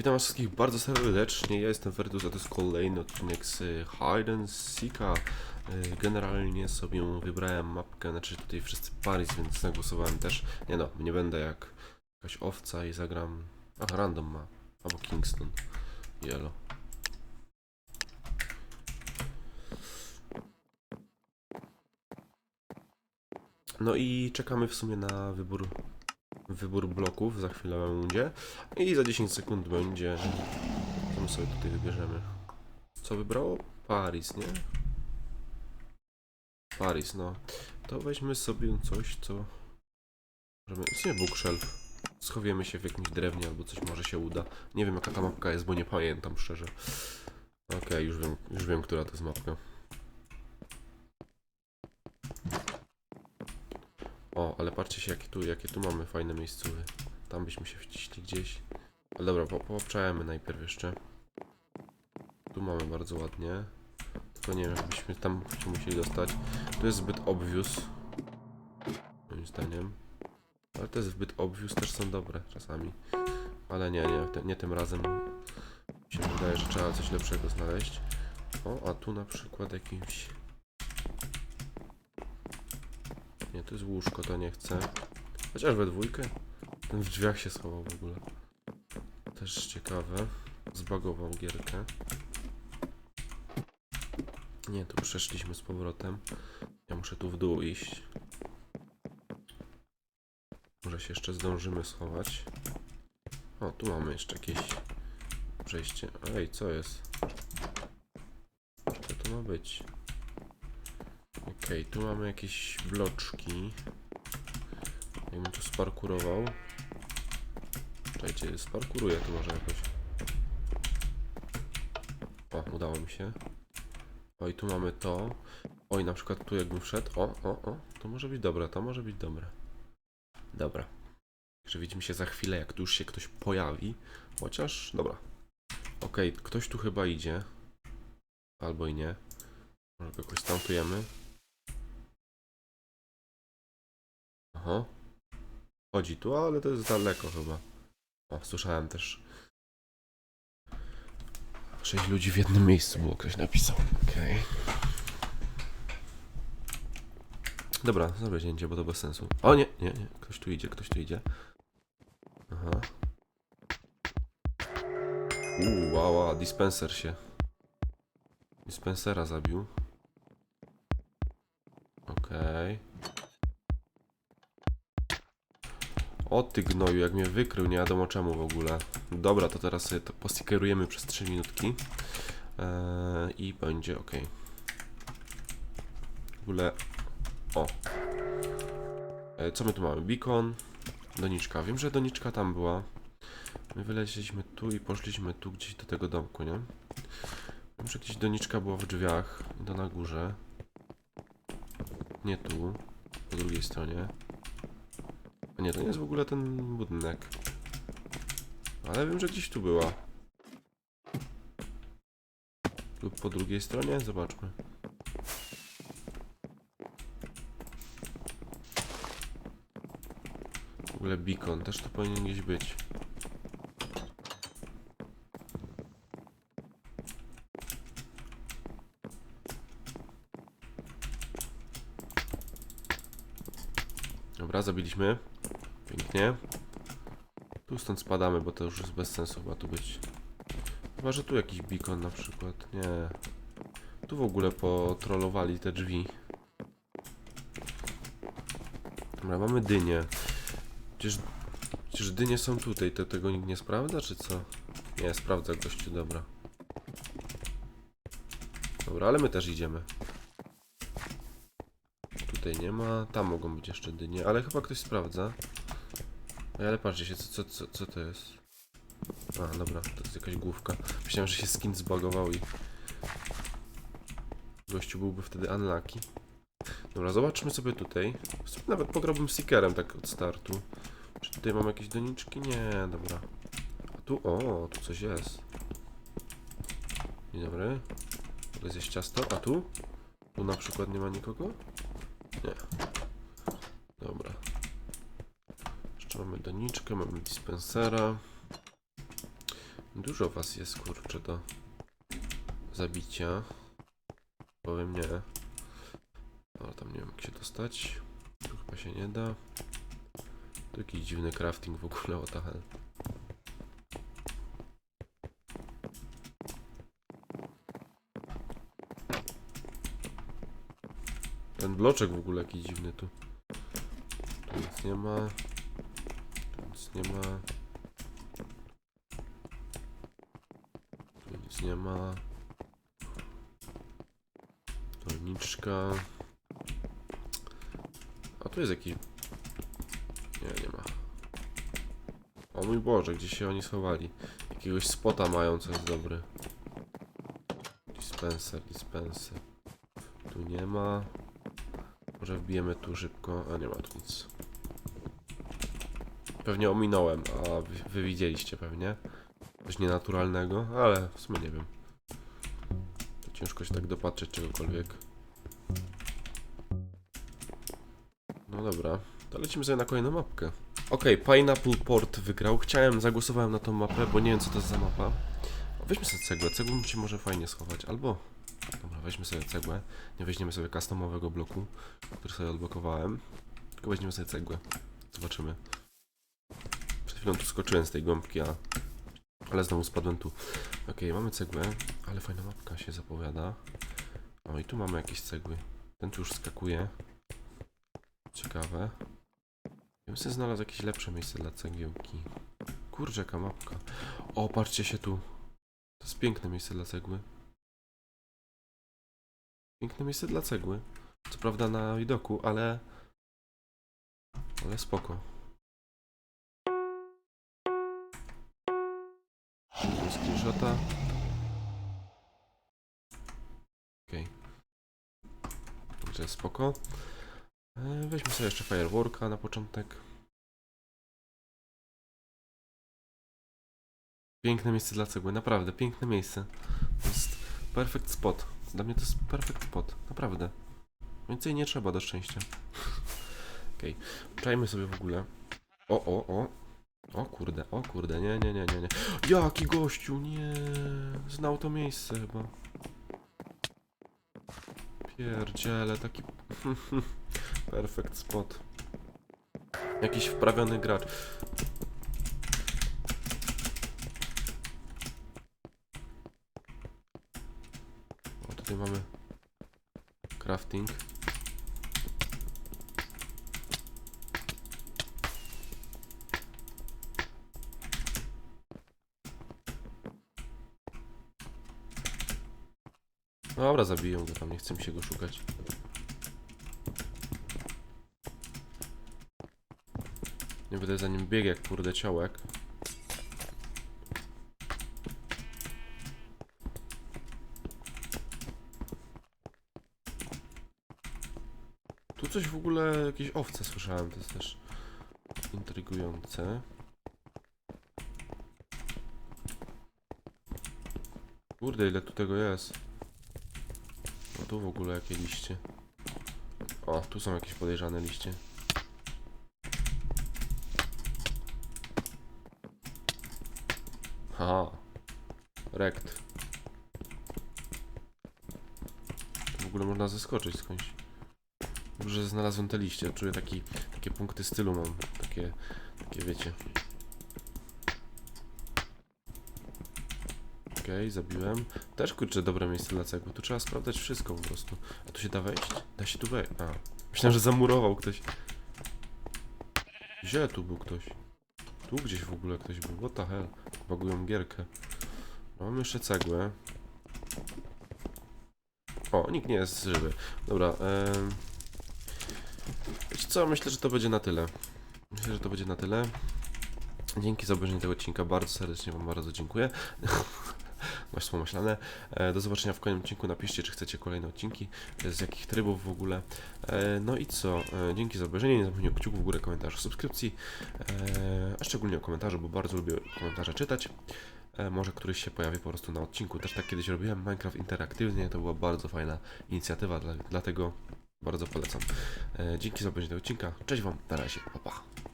Witam was wszystkich bardzo serdecznie, ja jestem Fertus, a to jest kolejny odcinek z y, Hide and Seeka. Y, Generalnie sobie wybrałem mapkę, znaczy tutaj wszyscy Paris, więc zagłosowałem też. Nie no, nie będę jak jakaś owca i zagram... Ach, random ma. Albo Kingston. Yellow. No i czekamy w sumie na wybór wybór bloków, za chwilę będzie i za 10 sekund będzie co my sobie tutaj wybierzemy. Co wybrało? Paris, nie? Paris, no. To weźmy sobie coś, co możemy, nie bookshelf. Schowiemy się w jakimś drewnie albo coś może się uda. Nie wiem jaka ta mapka jest, bo nie pamiętam szczerze. Okej, już wiem, już wiem, która to jest mapka O, ale patrzcie się, jakie tu, jakie tu mamy fajne miejscowy. Tam byśmy się wciśli gdzieś. Ale dobra, po, poobczajamy najpierw jeszcze. Tu mamy bardzo ładnie. Tylko nie wiem, jakbyśmy tam się musieli dostać. Tu jest zbyt obvious. Moim zdaniem. Ale te zbyt obvious też są dobre czasami. Ale nie, nie, nie tym razem. Mi się wydaje, że trzeba coś lepszego znaleźć. O, a tu na przykład jakimś... Nie, to jest łóżko, to nie chcę. Chociaż we dwójkę. Ten w drzwiach się schował w ogóle. Też ciekawe. Zbagował gierkę. Nie, tu przeszliśmy z powrotem. Ja muszę tu w dół iść. Może się jeszcze zdążymy schować. O, tu mamy jeszcze jakieś przejście. Ej, co jest? Co to ma być? Okej, tu mamy jakieś bloczki. Jakbym tu sparkurował. Czekajcie, sparkuruję tu może jakoś. O, udało mi się. O, i tu mamy to. Oj, na przykład tu jakbym wszedł. O, o, o, to może być dobre, to może być dobre. Dobra. Także widzimy się za chwilę, jak tu już się ktoś pojawi. Chociaż, dobra. Okej, ktoś tu chyba idzie. Albo i nie. Może go jakoś Aha. Chodzi tu, ale to jest daleko chyba. O, słyszałem też. Sześć ludzi w jednym miejscu było, ktoś napisał. Okej. Dobra, zrobię zdjęcie, bo to bez sensu. O nie, nie, nie. Ktoś tu idzie, ktoś tu idzie. Aha. Uuu, wow, dispenser się. Dispensera zabił. Okej. O ty gnoju, jak mnie wykrył, nie wiadomo czemu w ogóle. Dobra, to teraz sobie to postikerujemy przez 3 minutki. Eee, I będzie ok. W ogóle... O. E, co my tu mamy? Beacon. Doniczka. Wiem, że doniczka tam była. My wylecieliśmy tu i poszliśmy tu gdzieś do tego domku, nie? Wiem, że gdzieś doniczka była w drzwiach. To na górze. Nie tu. Po drugiej stronie. A nie, to nie jest w ogóle ten budynek. Ale wiem, że gdzieś tu była. Lub po drugiej stronie? Zobaczmy. W ogóle beacon też tu powinien gdzieś być. Dobra, zabiliśmy. Pięknie. Tu stąd spadamy, bo to już jest bez sensu chyba tu być. Chyba, że tu jakiś beacon na przykład. Nie. Tu w ogóle potrollowali te drzwi. Dobra, mamy dynię. Przecież, przecież dynie są tutaj, to tego nikt nie sprawdza, czy co? Nie, sprawdza gościu, dobra. Dobra, ale my też idziemy. Tutaj nie ma, tam mogą być jeszcze dynie, ale chyba ktoś sprawdza. Ej, Ale patrzcie się, co, co, co, co to jest? A, dobra, to jest jakaś główka. Myślałem, że się skin zbagował i... Gościu byłby wtedy unlucky. Dobra, zobaczmy sobie tutaj. Nawet pograłbym seekerem tak od startu. Czy tutaj mam jakieś doniczki? Nie, dobra. A tu, o, tu coś jest. Dzień dobry. To jest ciasto, a tu? Tu na przykład nie ma nikogo? Nie. Dobra. Jeszcze mamy doniczkę, mamy dispensera. Dużo was jest, kurczę, do zabicia. Powiem nie. Ale tam nie wiem, jak się dostać. Tu chyba się nie da. Tu jakiś dziwny crafting w ogóle, o ta hell. Ten bloczek w ogóle jakiś dziwny tu. Tu nic nie ma. Nic nie ma. Tu nic nie ma. Doniczka. A tu jest jakiś... Nie, nie ma. O mój Boże, gdzie się oni schowali? Jakiegoś spota mają, co jest dobre. Dispenser, dispenser. Tu nie ma. Może wbijemy tu szybko. A nie ma tu nic. Pewnie ominąłem, a wy, wy widzieliście pewnie. Coś nienaturalnego, ale w sumie nie wiem. Ciężko się tak dopatrzeć czegokolwiek. No dobra, to lecimy sobie na kolejną mapkę. Okej, Pineapple Port wygrał. Chciałem, zagłosowałem na tą mapę, bo nie wiem co to jest za mapa. Weźmy sobie cegłę, cegłę się może fajnie schować, albo... Dobra, weźmy sobie cegłę. Nie weźmiemy sobie customowego bloku, który sobie odblokowałem. Tylko weźmiemy sobie cegłę. Zobaczymy. Przed chwilą tu skoczyłem z tej gąbki, a... Ale znowu spadłem tu. Okej, mamy cegłę, ale fajna mapka się zapowiada. O, i tu mamy jakieś cegły. Ten tu już skakuje. Ciekawe. Ja bym sobie znalazł jakieś lepsze miejsce dla cegiełki. Kurczę, jaka mapka. O, patrzcie się tu. To jest piękne miejsce dla cegły. Piękne miejsce dla cegły. Co prawda na widoku, ale... Ale spoko. Screenshota. Okej. Także spoko. E, Weźmy sobie jeszcze fireworka na początek. Piękne miejsce dla cegły, naprawdę, piękne miejsce. To jest perfect spot. Dla mnie to jest perfect spot, naprawdę. Więcej nie trzeba do szczęścia. Okej, czajmy sobie w ogóle. O, o, o. O kurde, o kurde, nie, nie, nie, nie, nie. Jaki gościu, nie. Znał to miejsce chyba. Pierdziele, taki... Perfect spot. Jakiś wprawiony gracz. O, tutaj mamy crafting. Dobra, zabiję go tam, nie chcę mi się go szukać. Nie będę za nim biegł jak kurde ciołek. Tu coś w ogóle, jakieś owce słyszałem, to jest też intrygujące. Kurde, ile tu tego jest. Tu w ogóle jakie liście. O, tu są jakieś podejrzane liście. Haha. Rekt. W ogóle można zeskoczyć skądś. Dobrze, że znalazłem te liście. Czuję taki, takie punkty stylu mam. Takie, takie wiecie. Okej, zabiłem. Też kurczę dobre miejsce dla cegły. Tu trzeba sprawdzać wszystko po prostu. A tu się da wejść? Da się tu wejść. A. Myślałem, że zamurował ktoś. Gdzie tu był ktoś? Tu gdzieś w ogóle ktoś był. What the hell? Bagują gierkę. Mam jeszcze cegłę. O, nikt nie jest żywy. Dobra, em... Wiecie co? Myślę, że to będzie na tyle. Myślę, że to będzie na tyle. Dzięki za obejrzenie tego odcinka. Bardzo serdecznie Wam bardzo dziękuję. Masz pomyślane. E, do zobaczenia w kolejnym odcinku. Napiszcie, czy chcecie kolejne odcinki, e, z jakich trybów w ogóle. E, no i co? Dzięki za obejrzenie. Nie zapomnijcie o kciuku w górę, komentarzu, subskrypcji. A szczególnie o komentarzu, bo bardzo lubię komentarze czytać. Może któryś się pojawi po prostu na odcinku. Też tak kiedyś robiłem Minecraft interaktywnie. To była bardzo fajna inicjatywa, dla, dlatego bardzo polecam. Dzięki za obejrzenie odcinka. Cześć Wam, na razie, pa pa.